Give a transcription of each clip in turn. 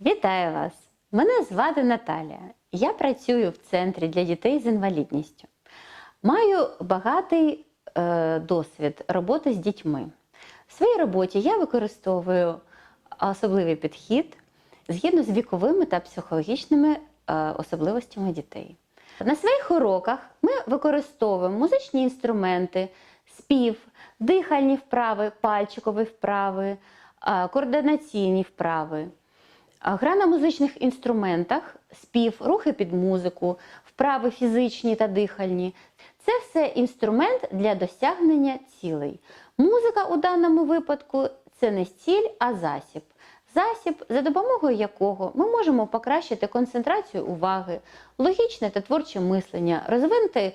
Вітаю вас! Мене звати Наталія. Я працюю в центрі для дітей з інвалідністю. Маю багатий е, досвід роботи з дітьми. В своїй роботі я використовую особливий підхід згідно з віковими та психологічними е, особливостями дітей. На своїх уроках ми використовуємо музичні інструменти, спів, дихальні вправи, пальчикові вправи, е, координаційні вправи. Гра на музичних інструментах, спів, рухи під музику, вправи фізичні та дихальні це все інструмент для досягнення цілей. Музика у даному випадку це не ціль, а засіб. Засіб, за допомогою якого ми можемо покращити концентрацію уваги, логічне та творче мислення, розвинути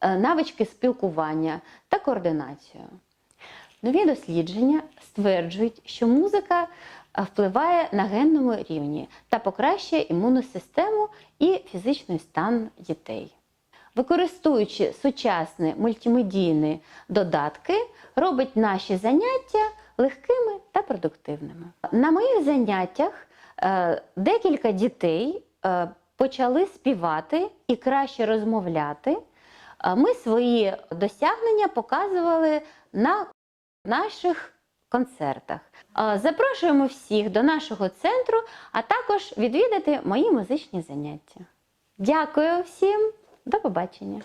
е, навички спілкування та координацію. Нові дослідження стверджують, що музика впливає на генному рівні та покращує імунну систему і фізичний стан дітей. Використовуючи сучасні мультимедійні додатки, робить наші заняття легкими та продуктивними. На моїх заняттях е, декілька дітей е, почали співати і краще розмовляти. Е, Ми свої досягнення показували на наших концертах. Запрошуємо всіх до нашого центру, а також відвідати мої музичні заняття. Дякую всім, до побачення!